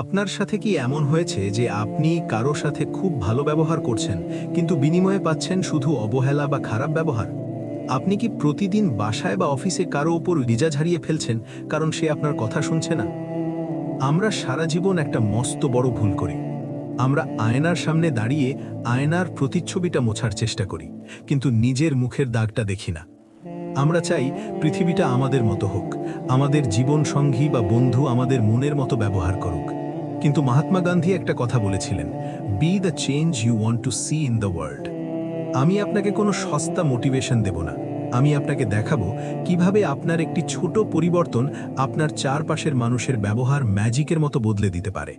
আপনার সাথে কি এমন হয়েছে যে আপনি কারও সাথে খুব ভালো ব্যবহার করছেন, কিন্তু বিনিময়ে পাচ্ছেন শুধু অবহেলা বা খারাপ ব্যবহার? আপনি কি প্রতিদিন বাসায় বা অফিসে কারও ওপর রিজাজ হারিয়ে ফেলছেন, কারণ সে আপনার কথা শুনছে না? আমরা সারা জীবন একটা মস্ত বড় ভুল করি। আমরা আয়নার সামনে দাঁড়িয়ে আয়নার প্রতিচ্ছবিটা মোছার চেষ্টা করি, কিন্তু নিজের মুখের দাগটা দেখি না। আমরা চাই পৃথিবীটা আমাদের মতো হোক, আমাদের জীবন সঙ্গী বা বন্ধু আমাদের মনের মতো ব্যবহার করুক। কিন্তু মহাত্মা গান্ধী একটা কথা বলেছিলেন be the change you want to see in the world আমি আপনাকে কোনো সস্তা মোটিভেশন দেব না। আমি আপনাকে দেখাবো কীভাবে আপনার একটি ছোট পরিবর্তন আপনার চারপাশের মানুষের ব্যবহার ম্যাজিকের মতো বদলে দিতে পারে।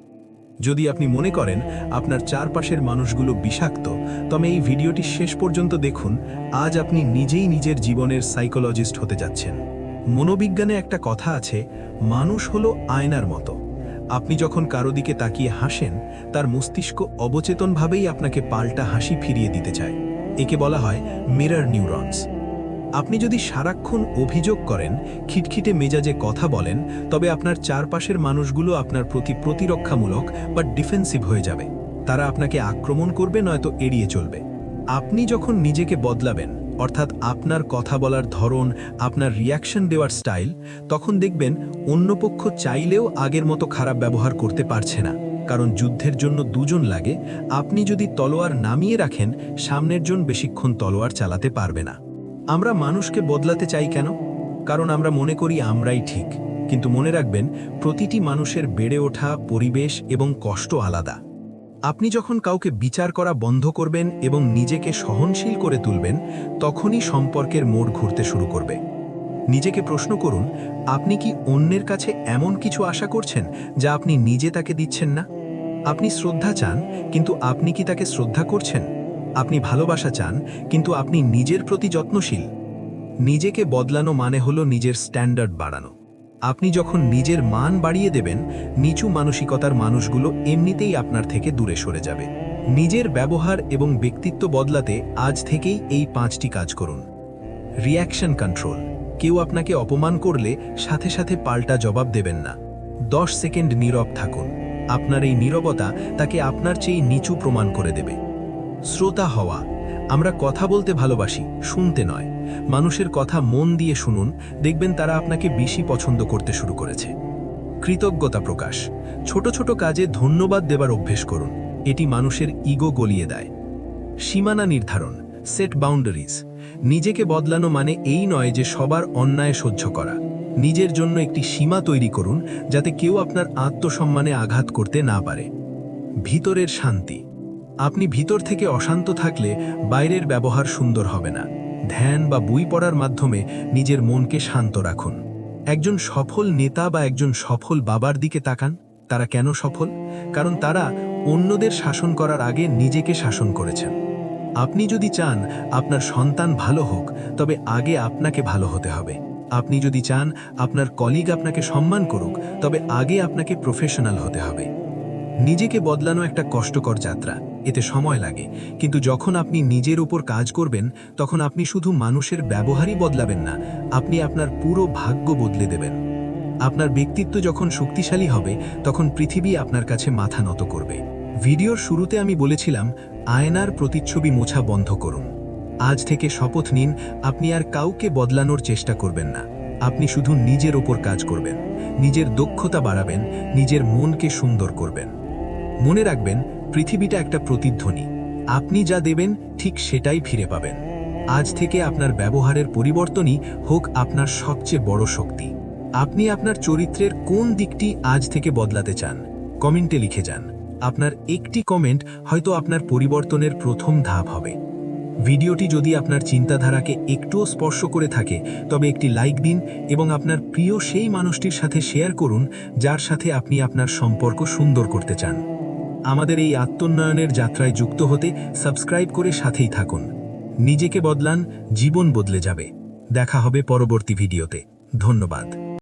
যদি আপনি মনে করেন আপনার চারপাশের মানুষগুলো বিষাক্ত, তবে এই ভিডিওটি শেষ পর্যন্ত দেখুন। আজ আপনি নিজেই নিজের জীবনের সাইকোলজিস্ট হতে যাচ্ছেন। মনোবিজ্ঞানে একটা কথা আছে, মানুষ হলো আয়নার মতো। আপনি যখন কারও দিকে তাকিয়ে হাসেন, তার মস্তিষ্ক অবচেতনভাবেই আপনাকে পাল্টা হাসি ফিরিয়ে দিতে চায়। একে বলা হয় মিরর নিউরনস। আপনি যদি সারাক্ষণ অভিযোগ করেন, খিটখিটে মেজাজে কথা বলেন, তবে আপনার চারপাশের মানুষগুলো আপনার প্রতি প্রতিরক্ষামূলক বা ডিফেন্সিভ হয়ে যাবে। তারা আপনাকে আক্রমণ করবে, নয়তো এড়িয়ে চলবে। আপনি যখন নিজেকে বদলাবেন অর্থাৎ আপনার কথা বলার ধরন, আপনার রিয়াকশন দেওয়ার স্টাইল তখন দেখবেন অন্য পক্ষ চাইলেও আগের মতো খারাপ ব্যবহার করতে পারছে না। কারণ যুদ্ধের জন্য দুজন লাগে, আপনি যদি তলোয়ার নামিয়ে রাখেন, সামনের জন বেশিক্ষণ তলোয়ার চালাতে পারবে না। আমরা মানুষকে বদলাতে চাই কেন? কারণ আমরা মনে করি আমরাই ঠিক। কিন্তু মনে রাখবেন, প্রতিটি মানুষের বেড়ে ওঠা পরিবেশ এবং কষ্ট আলাদা। আপনি যখন কাউকে বিচার করা বন্ধ করবেন এবং নিজেকে সহনশীল করে তুলবেন, তখনই সম্পর্কের মোড় ঘুরতে শুরু করবে। নিজেকে প্রশ্ন করুন, আপনি কি অন্যের কাছে এমন কিছু আশা করছেন যা আপনি নিজে তাকে দিচ্ছেন না? আপনি শ্রদ্ধা চান, কিন্তু আপনি কি তাকে শ্রদ্ধা করছেন? আপনি ভালোবাসা চান, কিন্তু আপনি নিজের প্রতি যত্নশীল। নিজেকে বদলানো মানে হলো নিজের স্ট্যান্ডার্ড বাড়ানো। আপনি যখন নিজের মান বাড়িয়ে দেবেন, নিচু মানসিকতার মানুষগুলো এমনিতেই আপনার থেকে দূরে সরে যাবে। নিজের ব্যবহার এবং ব্যক্তিত্ব বদলাতে আজ থেকেই এই পাঁচটি কাজ করুন। রিয়াকশন কন্ট্রোল কেউ আপনাকে অপমান করলে সাথে সাথে পাল্টা জবাব দেবেন না। দশ সেকেন্ড নীরব থাকুন। আপনার এই নীরবতা তাকে আপনার চেয়ে নিচু প্রমাণ করে দেবে। শ্রোতা হওয়া। আমরা কথা বলতে ভালোবাসি, শুনতে নয়। মানুষের কথা মন দিয়ে শুনুন, দেখবেন তারা আপনাকে বেশি পছন্দ করতে শুরু করেছে। কৃতজ্ঞতা প্রকাশ। ছোট ছোট কাজে ধন্যবাদ দেবার অভ্যেস করুন। এটি মানুষের ইগো গলিয়ে দেয়। সীমানা নির্ধারণ, সেট বাউন্ডারিজ। নিজেকে বদলানো মানে এই নয় যে সবার অন্যায় সহ্য করা। নিজের জন্য একটি সীমা তৈরি করুন, যাতে কেউ আপনার আত্মসম্মানে আঘাত করতে না পারে। ভিতরের শান্তি। আপনি ভিতর থেকে অশান্ত থাকলে বাইরের ব্যবহার সুন্দর হবে না। ধ্যান বা বই পড়ার মাধ্যমে নিজের মনকে শান্ত রাখুন। একজন সফল নেতা বা একজন সফল বাবার দিকে তাকান, তারা কেন সফল? কারণ তারা অন্যদের শাসন করার আগে নিজেকে শাসন করেছেন। আপনি যদি চান আপনার সন্তান ভালো হোক, তবে আগে আপনাকে ভালো হতে হবে। আপনি যদি চান আপনার কলিগ আপনাকে সম্মান করুক, তবে আগে আপনাকে প্রফেশনাল হতে হবে। নিজেকে বদলানো একটা কষ্টকর যাত্রা। এতে সময় লাগে। কিন্তু যখন আপনি নিজের ওপর কাজ করবেন, তখন আপনি শুধু মানুষের ব্যবহারই বদলাবেন না, আপনি আপনার পুরো ভাগ্য বদলে দেবেন। আপনার ব্যক্তিত্ব যখন শক্তিশালী হবে, তখন পৃথিবী আপনার কাছে মাথা নত করবে। ভিডিওর শুরুতে আমি বলেছিলাম, আয়নার প্রতিচ্ছবি মোছা বন্ধ করুন। আজ থেকে শপথ নিন, আপনি আর কাউকে বদলানোর চেষ্টা করবেন না। আপনি শুধু নিজের ওপর কাজ করবেন। নিজের দক্ষতা বাড়াবেন, নিজের মনকে সুন্দর করবেন। মনে রাখবেন, পৃথিবীটা একটা প্রতিধ্বনি। আপনি যা দেবেন, ঠিক সেটাই ফিরে পাবেন। আজ থেকে আপনার ব্যবহারের পরিবর্তনই হোক আপনার সবচেয়ে বড় শক্তি। আপনি আপনার চরিত্রের কোন দিকটি আজ থেকে বদলাতে চান, কমেন্টে লিখে যান। আপনার একটি কমেন্ট হয়তো আপনার পরিবর্তনের প্রথম ধাপ হবে। ভিডিওটি যদি আপনার চিন্তাধারাকে একটুও স্পর্শ করে থাকে, তবে একটি লাইক দিন এবং আপনার প্রিয় সেই মানুষটির সাথে শেয়ার করুন, যার সাথে আপনি আপনার সম্পর্ক সুন্দর করতে চান। আমাদের এই আত্মোন্নয়নের যাত্রায় যুক্ত হতে সাবস্ক্রাইব করে সাথেই থাকুন। নিজেকে বদলান, জীবন বদলে যাবে। দেখা হবে পরবর্তী ভিডিওতে। ধন্যবাদ।